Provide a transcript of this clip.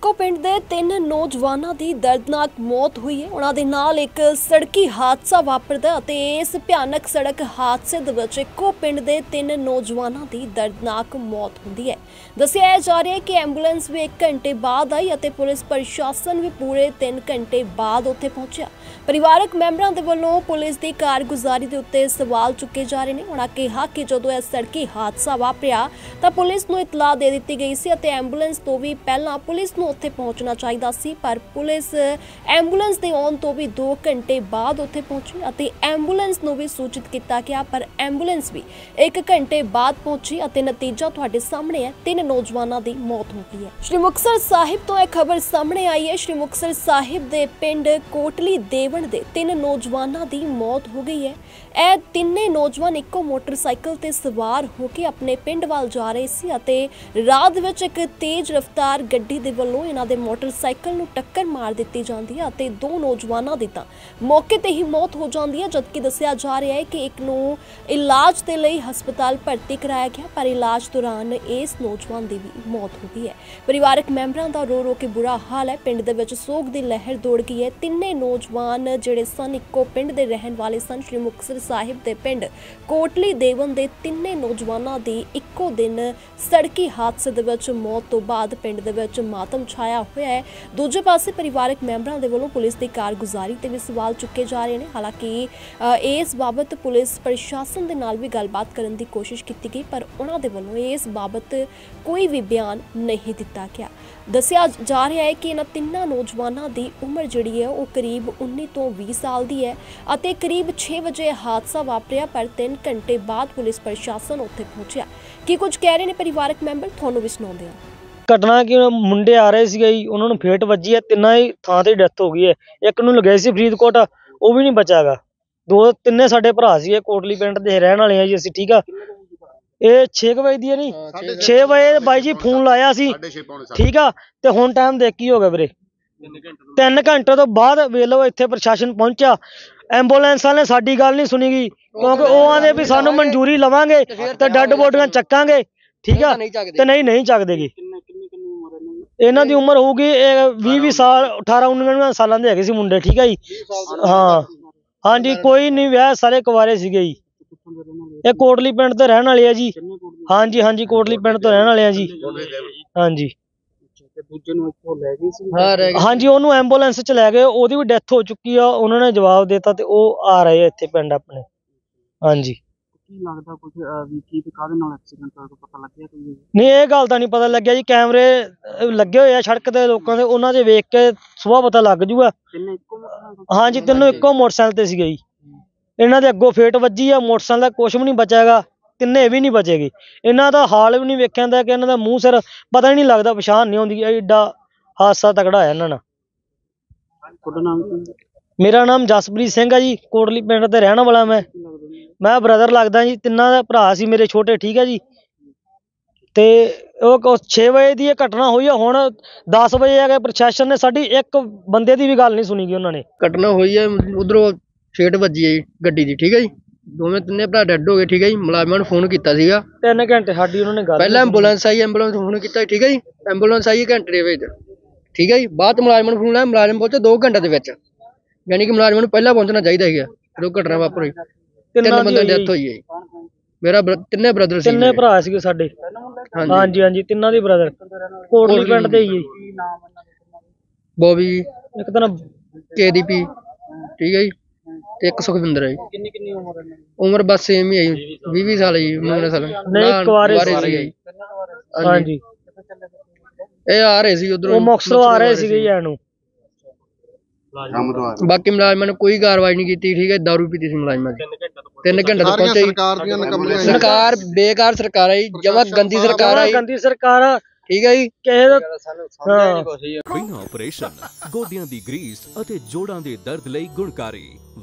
ਇਕੋ ਪਿੰਡ ਦੇ ਤਿੰਨ ਨੌਜਵਾਨਾਂ ਦੀ ਦਰਦਨਾਕ ਮੌਤ ਹੋਈ ਹੈ। ਉਹਨਾਂ ਦੇ ਨਾਲ ਇੱਕ ਸੜਕੀ ਹਾਦਸਾ ਵਾਪਰਦਾ ਅਤੇ ਇਸ ਭਿਆਨਕ ਸੜਕ ਹਾਦਸੇ ਦੇ ਵਿੱਚ ਇੱਕੋ ਪਿੰਡ ਦੇ ਤਿੰਨ ਨੌਜਵਾਨਾਂ ਦੀ ਦਰਦਨਾਕ ਮੌਤ ਹੁੰਦੀ ਹੈ। ਦੱਸਿਆ ਜਾ ਰਿਹਾ ਹੈ ਕਿ ਐਂਬੂਲੈਂਸ ਵੀ 1 ਘੰਟੇ ਬਾਅਦ ਆਈ ਅਤੇ ਪੁਲਿਸ ਪ੍ਰਸ਼ਾਸਨ ਵੀ ਪੂਰੇ 3 ਘੰਟੇ ਬਾਅਦ ਉੱਥੇ ਪਹੁੰਚਿਆ। ਪਰਿਵਾਰਕ ਮੈਂਬਰਾਂ ਦੇ ਵੱਲੋਂ ਪੁਲਿਸ ਦੀ ਕਾਰਗੁਜ਼ਾਰੀ ਦੇ ਉੱਤੇ ਸਵਾਲ ਚੁੱਕੇ ਜਾ ਰਹੇ ਨੇ। ਉਹਨਾਂ ਕਿਹਾ ਕਿ ਜਦੋਂ ਇਹ ਸੜਕੀ ਹਾਦਸਾ ਵਾਪਰਿਆ ਤਾਂ ਪੁਲਿਸ ਨੂੰ ਇਤਲਾਹ ਦੇ ਦਿੱਤੀ ਗਈ ਸੀ ਅਤੇ ਐਂਬੂਲੈਂਸ ਤੋਂ ਵੀ ਪਹਿਲਾਂ ਪੁਲਿਸ ਨੂੰ ਉੱਥੇ ਪਹੁੰਚਣਾ ਚਾਹੀਦਾ ਸੀ, ਪਰ ਪੁਲਿਸ ਐਂਬੂਲੈਂਸ ਦੇ ਆਉਣ ਤੋਂ ਵੀ 2 ਘੰਟੇ ਬਾਅਦ ਉੱਥੇ ਪਹੁੰਚੀ ਅਤੇ ਐਂਬੂਲੈਂਸ ਨੂੰ ਵੀ ਸੂਚਿਤ ਕੀਤਾ ਗਿਆ, ਪਰ ਐਂਬੂਲੈਂਸ ਵੀ 1 ਘੰਟੇ ਬਾਅਦ ਪਹੁੰਚੀ ਅਤੇ ਨਤੀਜਾ ਤੁਹਾਡੇ ਸਾਹਮਣੇ ਹੈ, ਤਿੰਨ ਨੌਜਵਾਨਾਂ ਦੀ ਮੌਤ ਹੋ ਗਈ ਹੈ। ਸ਼੍ਰੀ ਮੁਕਤਸਰ ਸਾਹਿਬ ਤੋਂ ਇਹ ਖਬਰ ਸਾਹਮਣੇ ਆਈ ਹੈ, ਸ਼੍ਰੀ ਮੁਕਤਸਰ ਸਾਹਿਬ ਦੇ ਪਿੰਡ ਕੋਟਲੀ ਦੇਵਣ ਦੇ ਤਿੰਨ ਨੌਜਵਾਨਾਂ ਦੀ ਮੌਤ ਹੋ ਗਈ ਹੈ। ਇਹ ਤਿੰਨੇ ਨੌਜਵਾਨ ਇੱਕੋ ਮੋਟਰਸਾਈਕਲ ਤੇ ਸਵਾਰ ਹੋ ਕੇ ਆਪਣੇ ਪਿੰਡ ਵੱਲ ਜਾ ਰਹੇ ਸੀ ਅਤੇ ਰਾਹ ਵਿੱਚ ਇੱਕ ਤੇਜ਼ ਰਫ਼ਤਾਰ ਗੱਡੀ ਦੇ ਵੱਲੋਂ ਇਹਨਾਂ ਦੇ ਮੋਟਰਸਾਈਕਲ ਨੂੰ ਟੱਕਰ ਮਾਰ ਦਿੱਤੀ ਜਾਂਦੀ ਹੈ ਅਤੇ ਦੋ ਨੌਜਵਾਨਾਂ ਦੀ ਤਾਂ ਮੌਕੇ ਤੇ ਹੀ ਮੌਤ ਹੋ ਜਾਂਦੀ ਹੈ, ਜਦਕਿ ਦੱਸਿਆ ਜਾ ਰਿਹਾ ਹੈ ਕਿ ਇੱਕ ਨੂੰ ਇਲਾਜ ਦੇ ਲਈ ਹਸਪਤਾਲ ਭਰਤੀ ਕਰਾਇਆ ਗਿਆ, ਪਰ ਇਲਾਜ ਦੌਰਾਨ ਇਸ ਨੌਜਵਾਨ ਦੀ ਵੀ ਮੌਤ ਹੋ ਗਈ ਹੈ। ਪਰਿਵਾਰਕ ਮੈਂਬਰਾਂ ਦਾ ਰੋ ਰੋ ਕੇ ਬੁਰਾ ਹਾਲ ਹੈ। ਪਿੰਡ ਦੇ ਵਿੱਚ ਸੋਗ ਦੀ ਲਹਿਰ ਦੌੜ ਗਈ ਹੈ। ਤਿੰਨੇ ਨੌਜਵਾਨ ਜਿਹੜੇ ਸਨ, ਇੱਕੋ ਪਿੰਡ ਦੇ ਰਹਿਣ ਵਾਲੇ ਸਨ। ਸ਼੍ਰੀ ਮੁਕਤਸਰ ਸਾਹਿਬ ਦੇ ਪਿੰਡ ਕੋਟਲੀ ਦੇਵਨ ਦੇ ਤਿੰਨੇ ਨੌਜਵਾਨਾਂ ਦੀ ਇੱਕੋ ਦਿਨ ਸੜਕੀ ਹਾਦਸੇ ਦੇ ਵਿੱਚ ਮੌਤ ਤੋਂ ਬਾਅਦ ਪਿੰਡ ਦੇ ਵਿੱਚ ਮਾਤਮ ਛਾਇਆ ਹੋਇਆ ਹੈ। ਦੂਜੇ ਪਾਸੇ ਪਰਿਵਾਰਕ ਮੈਂਬਰਾਂ ਦੇ ਵੱਲੋਂ ਪੁਲਿਸ ਦੀ ਕਾਰਗੁਜ਼ਾਰੀ ਤੇ ਵੀ ਸਵਾਲ ਚੁੱਕੇ ਜਾ ਰਹੇ ਨੇ। ਹਾਲਾਂਕਿ ਇਸ ਬਾਬਤ ਪੁਲਿਸ ਪ੍ਰਸ਼ਾਸਨ ਦੇ ਨਾਲ ਵੀ ਗੱਲਬਾਤ ਕਰਨ ਦੀ ਕੋਸ਼ਿਸ਼ ਕੀਤੀ ਗਈ, ਪਰ ਉਹਨਾਂ ਦੇ ਵੱਲੋਂ ਇਸ ਬਾਬਤ ਕੋਈ ਵੀ ਬਿਆਨ ਨਹੀਂ ਦਿੱਤਾ ਗਿਆ। ਦੱਸਿਆ ਜਾ ਰਿਹਾ ਹੈ ਕਿ ਇਹਨਾਂ ਤਿੰਨਾਂ ਨੌਜਵਾਨਾਂ ਦੀ ਉਮਰ ਜਿਹੜੀ ਹੈ, ਉਹ ਕਰੀਬ 19 ਤੋਂ 20 ਸਾਲ ਦੀ ਹੈ ਅਤੇ ਕਰੀਬ 6 ਵਜੇ ਹਾਦਸਾ ਵਾਪਰਿਆ, ਪਰ 3 ਘੰਟੇ ਬਾਅਦ ਪੁਲਿਸ ਪ੍ਰਸ਼ਾਸਨ ਉੱਥੇ ਪਹੁੰਚਿਆ। ਕੀ ਕੁਝ ਕਹਿ ਰਹੇ ਨੇ ਪਰਿਵਾਰਕ ਮੈਂਬਰ? ਤੁਹਾਨੂੰ ਵੀ ਸੁਣਾਉਂਦੇ ਹਾਂ। ਘਟਨਾ ਕਿ ਮੁੰਡੇ ਆ ਰਹੇ ਸੀਗੇ ਜੀ ਉਹਨਾਂ ਨੂੰ ਫੇਟ ਵੱਜੀ ਹੈ ਤਿੰਨਾਂ ਹੀ ਥਾਂ ਤੇ ਡੈਥ ਹੋ ਗਈ ਹੈ। ਇੱਕ ਨੂੰ ਲਗਾਈ ਸੀ ਫਰੀਦਕੋਟ ਉਹ ਵੀ ਨਹੀਂ ਬਚਾਗਾ ਦੋ ਤਿੰਨੇ ਸਾਡੇ ਭਰਾ ਸੀਗੇ ਕੋਟਲੀ ਪਿੰਡ ਦੇ ਰਹਿਣ ਵਾਲੇ ਆ ਜੀ ਅਸੀਂ ਠੀਕ ਆ? ਇਹ 6 ਵਜੇ ਦੀ ਹੈ ਨਹੀਂ? 6 ਵਜੇ ਬਾਈ ਜੀ ਫੋਨ ਲਾਇਆ ਸੀ ਠੀਕ ਆ? ਤੇ ਹੁਣ ਟਾਈਮ ਦੇਖ ਕੀ ਹੋ ਗਿਆ ਵੀਰੇ? 3 ਘੰਟੇ ਤੋਂ ਬਾਅਦ ਵੇਖ ਲਓ ਇੱਥੇ ਪ੍ਰਸ਼ਾਸਨ ਪਹੁੰਚਿਆ। ਐਂਬੂਲੈਂਸ ਵਾਲੇ ਸਾਡੀ ਗੱਲ ਨਹੀਂ ਸੁਣੀ ਗਈ ਕਿਉਂਕਿ ਉਹ ਆਂਦੇ ਵੀ ਸਾਨੂੰ ਮਨਜ਼ੂਰੀ ਲਵਾਂਗੇ ਤੇ ਡੈੱਡ ਬੋਡੀਆਂ ਚੱਕਾਂਗੇ ਠੀਕ ਆ? ਤੇ ਨਹੀਂ ਨਹੀਂ ਚੱਕਦੇਗੇ ਇਹਨਾਂ ਦੀ ਉਮਰ ਹੋਊਗੀ 20 20 ਸਾਲ 18 19 ਸਾਲਾਂ ਦੇ ਹੈਗੇ ਸੀ ਮੁੰਡੇ ਠੀਕ ਆ ਜੀ? ਹਾਂ। ਹਾਂਜੀ ਕੋਈ ਨਹੀਂ ਵਿਆਹ ਸਾਰੇ ਕੁਵਾਰੇ ਸੀਗੇ ਜੀ। ਇਹ ਕੋਟਲੀ ਪਿੰਡ ਤੋਂ ਰਹਿਣ ਵਾਲੇ ਆ ਜੀ। ਹਾਂਜੀ ਹਾਂਜੀ ਕੋਟਲੀ ਪਿੰਡ ਤੋਂ ਰਹਿਣ ਵਾਲੇ ਆ ਜੀ। ਹਾਂਜੀ। ਹਾਂਜੀ ਉਹਨੂੰ ਐਂਬੂਲੈਂਸ ਚ ਲੈ ਗਏ ਉਹਦੀ ਵੀ ਡੈਥ ਹੋ ਚੁੱਕੀ ਆ ਉਹਨਾਂ ਨੇ ਜਵਾਬ ਦਿੱਤਾ ਤੇ ਉਹ ਆ ਰਹੇ ਆ ਇੱਥੇ ਪਿੰਡ ਆਪਣੇ। ਹਾਂਜੀ। ਕੀ ਲੱਗਦਾ ਕੁਝ ਵੀ ਕੀ ਤੇ ਕਾਹਦੇ ਨਾਲ ਐਕਸੀਡੈਂਟ ਹੋਇਆ ਕੋਈ ਪਤਾ ਲੱਗਿਆ ਕੋਈ? ਨਹੀਂ ਇਹ ਗੱਲ ਤਾਂ ਨਹੀਂ ਪਤਾ ਲੱਗਿਆ ਜੀ ਕੈਮਰੇ ਅਹ, ਲੱਗੇ ਹੋਏ ਆ ਸੜਕ ਤੇ ਲੋਕਾਂ ਦੇ ਉਹਨਾਂ ਦੇ ਵੇਖ ਕੇ ਸੁਬਾਹ ਪਤਾ ਲੱਗ ਜੂਗਾ। ਤਿੰਨੇ ਇੱਕੋ ਮੋਟਰਸਾਈਕਲ ਹਾਂਜੀ ਤਿੰਨੋਂ ਇੱਕੋ ਮੋਟਰਸਾਈਕਲ ਤੇ ਸੀਗੇ ਜੀ। ਇਹਨਾਂ ਦੇ ਅੱਗੋਂ ਫੇਟ ਵੱਜੀ ਆ ਮੋਟਰਸਾਈਕਲ ਦਾ ਕੁਝ ਵੀ ਨਹੀਂ ਬਚੇਗਾ ਤਿੰਨੇ ਵੀ ਨਹੀਂ ਬਚੇਗੀ। ਇਹਨਾਂ ਦਾ ਹਾਲ ਵੀ ਨਹੀਂ ਵੇਖਿਆ ਜਾਂਦਾ ਕਿ ਇਹਨਾਂ ਦਾ ਮੂੰਹ ਸਿਰ ਪਤਾ ਹੀ ਨਹੀਂ ਲੱਗਦਾ ਪਛਾਣ ਨਹੀਂ ਆਉਂਦੀ ਐਡਾ ਹਾਦਸਾ ਤਕੜਾ ਹੋਇਆ ਇਹਨਾਂ ਨਾਲ। ਤੁਹਾਡਾ ਨਾਮ ਕੀ ਮੇਰਾ ਨਾਮ ਜਸਪ੍ਰੀਤ ਸਿੰਘ ਆ ਜੀ ਕੋਟਲੀ ਪਿੰਡ ਤੇ ਰਹਿਣ ਵਾਲਾ ਮੈਂ। ਲੱਗਦਾ ਮੈਂ ਬ੍ਰਦਰ ਲੱਗਦਾ ਜੀ ਤਿੰਨਾਂ ਦਾ ਭਰਾ ਸੀ ਮੇਰੇ ਛੋਟੇ ਠੀਕ ਹੈ ਜੀ? ਤੇ ਉਹ 6 ਵਜੇ ਦੀ ਇਹ ਘਟਨਾ ਹੋਈ ਆ ਹੁਣ 10 ਵਜੇ ਆ ਕੇ ਪ੍ਰਸ਼ਾਸਨ ਨੇ ਸਾਡੀ ਇੱਕ ਬੰਦੇ ਦੀ ਵੀ ਗੱਲ ਨਹੀਂ ਸੁਣੀ ਗੀ ਉਹਨਾਂ ਨੇ। ਘਟਨਾ ਹੋਈ ਹੈ ਉਧਰੋਂ ਛੇਟ ਵੱਜੀ ਹੈ ਜੀ ਗੱਡੀ ਦੀ ਠੀਕ ਹੈ ਜੀ? ਦੋਵੇਂ ਤਿੰਨੇ ਭਰਾ ਡੈੱਡ ਹੋ ਗਏ ਠੀਕ ਹੈ ਜੀ? ਮੁਲਾਜ਼ਮਾਂ ਨੂੰ ਫੋਨ ਕੀਤਾ ਸੀਗਾ। 3 ਘੰਟੇ ਸਾਡੀ ਉਹਨਾਂ ਨੇ ਗੱਲ ਪਹਿਲਾਂ ਐਂਬੂਲੈਂਸ ਆਈ ਐਂਬੂਲੈਂਸ ਨੂੰ ਫੋਨ ਕੀਤਾ ਠੀਕ ਹੈ ਜੀ? ਐਂਬੂਲੈਂਸ ਆਈ ਘੰਟੇ ਦੇ ਵਿੱਚ ਠੀਕ ਹੈ ਜੀ? ਬਾਅਦ ਮੁਲਾਜ਼ਮਾਂ ਨੂੰ ਫੋਨ ਲਾਇਆ ਮੁਲਾਜ਼ਮ ਪਹੁੰਚੇ 2 ਘੰਟੇ ਦੇ ਵਿੱਚ। ਯਾਨੀ ਕਿ ਮੁਲਾਜ਼ਮਾਂ ਨੂੰ ਪਹਿਲਾਂ ਪਹੁੰਚਣਾ ਚਾਹੀਦਾ ਸੀਗਾ ਜਦੋਂ ਘਟਨਾ ਵਾਪਰੀ। ਤਿੰਨ ਤਿੰਨਾਂ ਦੀ ਬੰਦਿਆਂ ਦੀ ਹੋਈ ਡੈਥ ਹੋਈ ਹੈ ਜੀ। ਮੇਰਾ ਬਰ- ਤਿੰਨੇ ਬ੍ਰਦਰ ਸੀ ਤਿੰਨੇ ਮੇਰੇ। ਭਰਾ ਸੀਗੇ ਸਾਡੇ। ਹਾਂਜੀ। ਹਾਂਜੀ ਹਾਂਜੀ ਤਿੰਨਾਂ ਦੇ ਬ੍ਰਦਰ ਕੋਟਲੀ ਪਿੰਡ ਦੇ ਹੀ ਹੈ। ਜੀ। ਬੋਬੀ। ਇੱਕ ਤਾਂ ਨਾ ਕੇਦੀਪੀ। ਠੀਕ ਹੈ ਜੀ। ਤੇ ਇੱਕ ਸੁਖਵਿੰਦਰ ਹੈ ਜੀ। ਕਿੰਨੀ ਕਿੰਨੀ ਉਮਰ ਹੈ ਬਸ ਸੇਮ ਹੀ ਹੈ ਜੀ। 20 20 ਸਾਲ ਹੈ ਜੀ 19 ਸਾਲ। ਨਹੀਂ, ਕੁਆਰੇ ਸੀ। ਜੀ। ਹਾਂਜੀ। ਇਹ ਆ ਰਹੇ ਸੀ ਉਧਰੋਂ। ਉਹ ਮੁਕਤਸਰੋਂ ਆ ਰਹੇ ਸੀਗੇ ਜੀ ਨੂੰ ਬਾਕੀ ਮੁਲਾਜ਼ਮਾਂ ਨੇ ਕੋਈ ਕਾਰਵਾਈ ਨਹੀਂ ਕੀਤੀ। ਠੀਕ ਹੈ ਦਾਰੂ ਪੀਤੀ ਸੀ ਮੁਲਾਜ਼ਮਾਂ ਦੀ। ਤਿੰਨ ਘੰਟੇ ਤੋਂ ਪਹੁੰਚੇ। ਸਰਕਾਰ ਦੀਆਂ ਨਕਮੀਆਂ ਸਰਕਾਰ ਬੇਕਾਰ ਸਰਕਾਰ ਹੈ ਜੀ ਜਮਾ ਗੰਦੀ ਸਰਕਾਰ ਹੈ। ਗੰਦੀ ਸਰਕਾਰ ਆ। ਠੀਕ ਹੈ ਜੀ। ਕਿਸੇ ਦਾ ਹਾਂ ਬਿਨਾਂ ਆਪਰੇਸ਼ਨ ਗੋਡਿਆਂ ਦੀ ਗਰੀਸ ਅਤੇ ਜੋੜਾਂ ਦੇ ਦਰਦ ਲਈ ਗੁਣਕਾਰੀ।